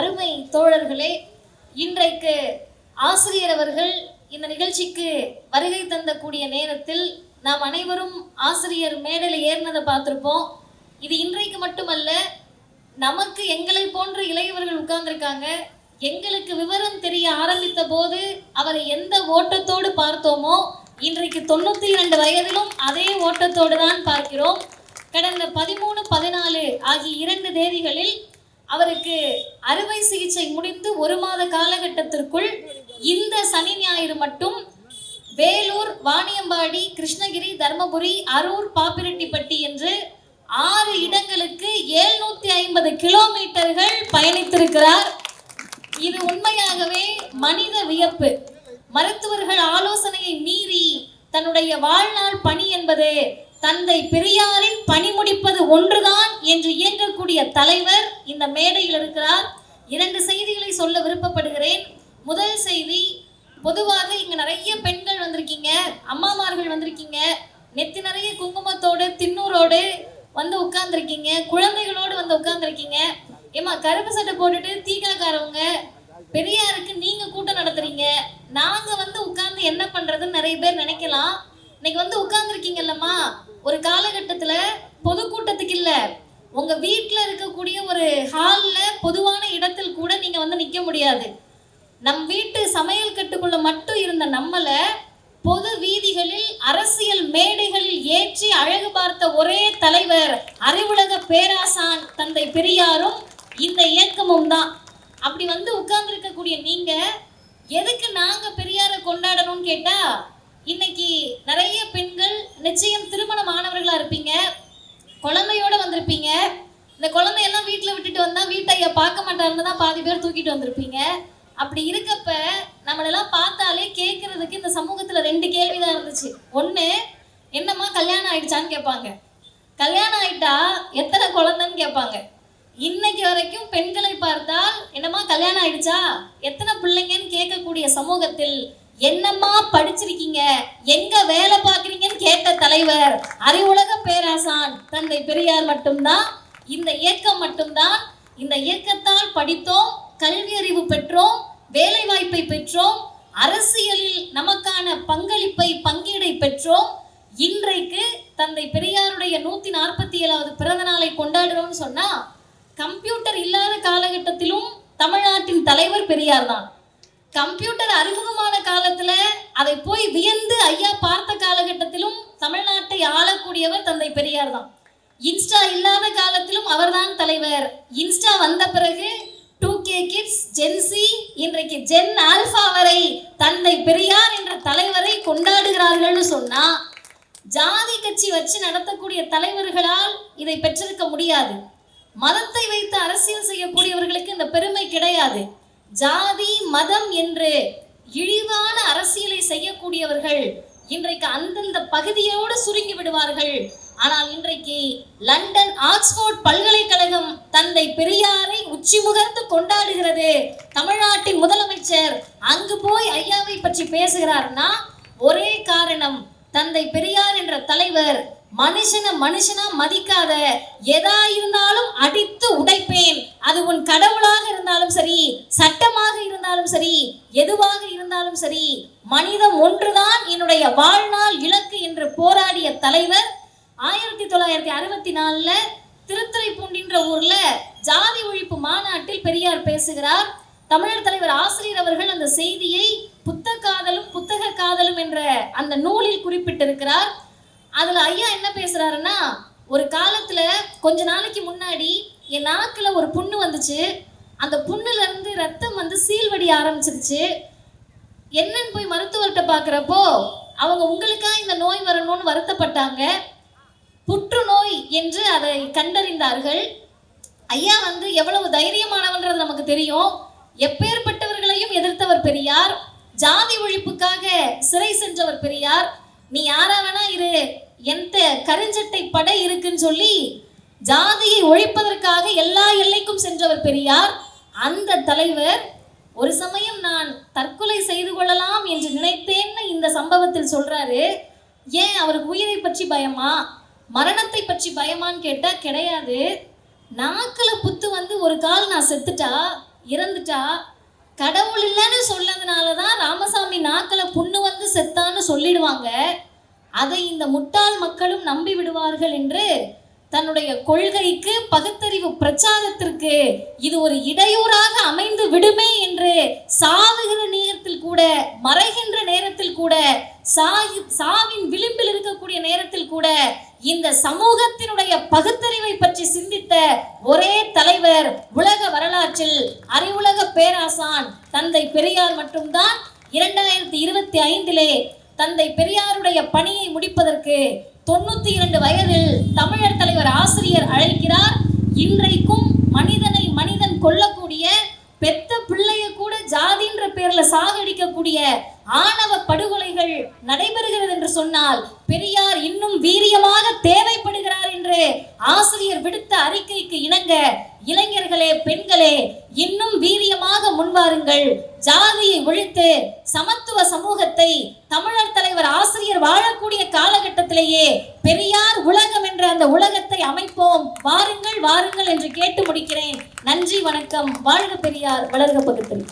அருமை தோழர்களே இன்றைக்கு ஆசிரியர் அவர்கள் இந்த நிகழ்ச்சிக்கு வருகை தந்தக்கூடிய நேரத்தில் நாம் அனைவரும் ஆசிரியர் மேடையில் ஏறினதை பார்த்துருப்போம். இது இன்றைக்கு மட்டுமல்ல நமக்கு எங்களை போன்ற இளையவர்கள் உட்கார்ந்துருக்காங்க. எங்களுக்கு விவரம் தெரிய ஆரம்பித்த போது அவரை எந்த ஓட்டத்தோடு பார்த்தோமோ இன்றைக்கு தொண்ணூற்றி இரண்டு வயதிலும் அதே ஓட்டத்தோடு தான் பார்க்கிறோம். கடந்த பதிமூணு பதினாலு ஆகிய இரண்டு தேதிகளில் அவருக்கு அறுவை சிகிச்சை முடிந்து ஒரு மாத காலகட்டத்திற்குள் இந்த சனி ஞாயிறு மட்டும் வேலூர் வாணியம்பாடி கிருஷ்ணகிரி தர்மபுரி அரூர் பாப்பிரெட்டிப்பட்டி என்று ஆறு இடங்களுக்கு ஏழ்நூத்தி ஐம்பது கிலோமீட்டர்கள் பயணித்திருக்கிறார். இது உண்மையாகவே மனித வியப்பு. மருத்துவர்கள் ஆலோசனையை மீறி தன்னுடைய வாழ்நாள் பணி என்பது தந்தை பெரியாரின் பணி முடிப்பது ஒன்றுதான் என்று இயங்கக்கூடிய தலைவர் இந்த மேடையில் இருக்கிறார். இரண்டு செய்திகளை சொல்ல விருப்பப்படுகிறேன். முதல் செய்தி பொதுவாக இங்க நிறைய பெண்கள் வந்திருக்கீங்க அம்மாமார்கள் வந்திருக்கீங்க நெத்தி நிறைய குங்குமத்தோடு தின்னூரோடு வந்து உட்கார்ந்துருக்கீங்க குழந்தைகளோடு வந்து உட்கார்ந்துருக்கீங்க. ஏமா கருப்பு சட்டை போட்டுட்டு தீகாக்காரவங்க பெரியாருக்கு நீங்க கூட்டம் நடத்துறீங்க நாங்க வந்து உட்கார்ந்து என்ன பண்றதுன்னு நிறைய பேர் நினைக்கலாம். இன்னைக்கு வந்து உட்கார்ந்துருக்கீங்கல்லம்மா? ஒரு காலகட்டத்தில் பொதுக்கூட்டத்துக்கு இல்லை. உங்க வீட்டில் இருக்கக்கூடிய ஒரு ஹாலில் பொதுவான இடத்தில் கூட நீங்க வந்து நிற்க முடியாது. நம் வீட்டு சமையல் கட்டுக்குள்ள மட்டும் இருந்த நம்மளை பொது வீதிகளில் அரசியல் மேடைகளில் ஏற்றி அழகு பார்த்த ஒரே தலைவர் அறிவுலக பேராசான் தந்தை பெரியாரும் இந்த இயக்கமும் தான். அப்படி வந்து உட்கார்ந்துருக்கக்கூடிய நீங்க எதுக்கு நாங்க பெரியாரை கொண்டாடணும்னு கேட்டா இன்னைக்கு நிறைய பெண்கள் நிச்சயம் திருமணம் ஆனவர்களா இருப்பீங்க. குழந்தையோட வந்திருப்பீங்க. இந்த குழந்தையெல்லாம் வீட்டில் விட்டுட்டு வந்தா வீட்டை பார்க்க மாட்டாருன்னு தான் பாதி பேர் தூக்கிட்டு வந்திருப்பீங்க. அப்படி இருக்கப்ப நம்மளெல்லாம் பார்த்தாலே கேட்கறதுக்கு இந்த சமூகத்துல ரெண்டு கேள்வி தான் இருந்துச்சு. ஒன்று என்னம்மா கல்யாணம் ஆயிடுச்சான்னு கேட்பாங்க. கல்யாணம் ஆயிட்டா எத்தனை குழந்தைன்னு கேட்பாங்க. இன்னைக்கு வரைக்கும் பெண்களை பார்த்தால் என்னம்மா கல்யாணம் ஆயிடுச்சா? எத்தனை பிள்ளைங்கன்னு கேட்கக்கூடிய சமூகத்தில் என்னம்மா படிச்சிருக்கீங்க? எங்க வேலை பார்க்குறீங்கன்னு கேட்ட தலைவர். அறிவுலக பேராசான். தந்தை பெரியார் மட்டும்தான். இந்த இயக்கம் மட்டும்தான். இந்த இயக்கத்தால் படித்தோம் கல்வி அறிவு பெற்றோம் வேலை வாய்ப்பை பெற்றோம் அரசியலில் நமக்கான பங்களிப்பை பங்கீடை பெற்றோம். இன்றைக்கு தந்தை பெரியாருடைய நூத்தி நாற்பத்தி ஏழாவது பிறந்த நாளை கொண்டாடுறோம்னு சொன்னா கம்ப்யூட்டர் இல்லாத காலகட்டத்திலும் தமிழ்நாட்டின் தலைவர் பெரியார் தான். கம்ப்யூட்டர் அறிமுகமான காலத்துல அதை போய் வியந்து ஐயா பார்த்த காலகட்டத்திலும் தமிழ்நாட்டை ஆளக்கூடியவர் தந்தை பெரியார் தான். இன்ஸ்டா இல்லாத காலத்திலும் அவர்தான் தலைவர். இன்ஸ்டா வந்த பிறகு two K kids gen Z இன்றைக்கு ஜென் ஆல்பா வரை தந்தை பெரியார் என்ற தலைவரை கொண்டாடுகிறார்கள்னு சொன்னா ஜாதி கட்சி வச்சு நடத்தக்கூடிய தலைவர்களால் இதை பெற்றிருக்க முடியாது. மதத்தை வைத்து அரசியல் செய்யக்கூடியவர்களுக்கு இந்த பெருமை கிடையாது. ஜாதி மதம் என்று இழிவான அரசியலை செய்யக்கூடியவர்கள் இன்றைக்கு அந்தந்த பகுதியோடு சுருங்கி விடுவார்கள். ஆனால் இன்றைக்கு லண்டன் ஆக்ஸ்போர்ட் பல்கலைக்கழகம் தந்தை பெரியாரை உச்சி முகர்ந்து கொண்டாடுகிறது. தமிழ்நாட்டின் முதலமைச்சர் அங்கு போய் ஐயாவை பற்றி பேசுகிறார்னா ஒரே காரணம் தந்தை பெரியார் என்ற தலைவர் மனுஷனை மனுஷனா மதிக்காத எதா இருந்தாலும் அடித்து உடைப்பேன். அது உன் கடவுளாக இருந்தாலும் சரி சட்டமாக இருந்தாலும் சரி எதுவாக இருந்தாலும் சரி மனிதம் ஒன்றுதான் என்னுடைய வாழ்நாள் இலக்கு என்று போராடிய தலைவர் ஆயிரத்தி தொள்ளாயிரத்தி அறுபத்தி நாலுல திருத்துறைப்பூண்டின்ற ஊர்ல ஜாதி ஒழிப்பு மாநாட்டில் பெரியார் பேசுகிறார். தமிழர் தலைவர் ஆசிரியர் அவர்கள் அந்த செய்தியை புத்த காதலும் புத்தக காதலும் என்ற அந்த நூலில் குறிப்பிட்டிருக்கிறார். அதுல ஐயா என்ன பேசுறாருன்னா ஒரு காலத்துல கொஞ்ச நாளைக்கு முன்னாடி என் நாக்குல ஒரு புண்ணு வந்துச்சு. அந்த புண்ணுல இருந்து ரத்தம் வந்து சீல்வடி ஆரம்பிச்சிருச்சு. என்னன்னு போய் மருத்துவர்கிட்ட பார்க்குறப்போ அவங்க உங்களுக்காக இந்த நோய் வரணும்னு வருத்தப்பட்டாங்க. புற்றுநோய் என்று அதை கண்டறிந்தார்கள். ஐயா வந்து எவ்வளவு தைரியமானவன்றது நமக்கு தெரியும். எப்பேற்பட்டவர்களையும் எதிர்த்தவர் பெரியார். ஜாதி ஒழிப்புக்காக சிறை சென்றவர் பெரியார். நீ யாரா வேணா இரு. எந்த கருஞ்சட்டை படை இருக்குன்னு சொல்லி ஜாதியை ஒழிப்பதற்காக எல்லா எல்லைக்கும் சென்றவர் பெரியார். அந்த தலைவர் ஒரு சமயம் நான் தற்கொலை செய்து கொள்ளலாம் என்று நினைத்தேன்னு இந்த சம்பவத்தில் சொல்றாரு. ஏன் அவருக்கு உயிரை பற்றி பயமா? மரணத்தை பற்றி பயமான்னு கேட்டா கிடையாது. நாக்கில் புத்து வந்து ஒரு கால் நான் செத்துட்டா இறந்துட்டா கடவுள் இல்லைன்னு சொன்னதுனால தான் ராமசாமி நாக்கில் புண்ணு வந்து செத்தான்னு சொல்லிடுவாங்க. அதை இந்த முட்டாள் மக்களும் நம்பி விடுவார்கள் என்று தன்னுடைய கொள்கைக்கு பகுத்தறிவு பிரச்சாரத்திற்கு இது ஒரு இடையூறாக அமைந்து விடுமே என்று சாவுகிற நேரத்தில் கூட மறைகின்ற நேரத்தில் கூட சாகி சாவின் விளிம்பில் இருக்கக்கூடிய நேரத்தில் கூட இந்த சமூகத்தினுடைய பகுத்தறிவை பற்றி சிந்தித்த ஒரே தலைவர் உலக வரலாற்றில் அறிவுலக பேராசான் தந்தை பெரியார் மட்டும்தான் இரண்டாயிரத்தி இருபத்தி ஐந்திலே தந்தை பெரியாருடைய பணியை முடிப்பதற்கு தொண்ணூத்தி இரண்டு வயதில் தமிழர் தலைவர் ஆசிரியர் அழைக்கிறார். இன்றைக்கும் மனிதனை மனிதன் கொல்லக்கூடிய பெத்த பிள்ளைய கூட ஜாதின்ற பேர்ல சாகடிக்கக்கூடிய ஆணவ படுகொலைகள் நடைபெறுகிறது என்று சொன்னால் பெரியார் இன்னும் வீரியமாக தேவைப்படுகிறார் என்று ஆசிரியர் விடுத்த அறிக்கைக்கு இணங்க இளைஞர்களே பெண்களே முன்வாருங்கள் ஜாதியை ஒழித்து சமத்துவ சமூகத்தை தமிழர் தலைவர் ஆசிரியர் வாழக்கூடிய காலகட்டத்திலேயே பெரியார் உலகம் என்ற அந்த உலகத்தை அமைப்போம். வாருங்கள் வாருங்கள் என்று கேட்டு முடிக்கிறேன். நன்றி வணக்கம். வாழ்க பெரியார். வளர்க பகுத்தறிவு.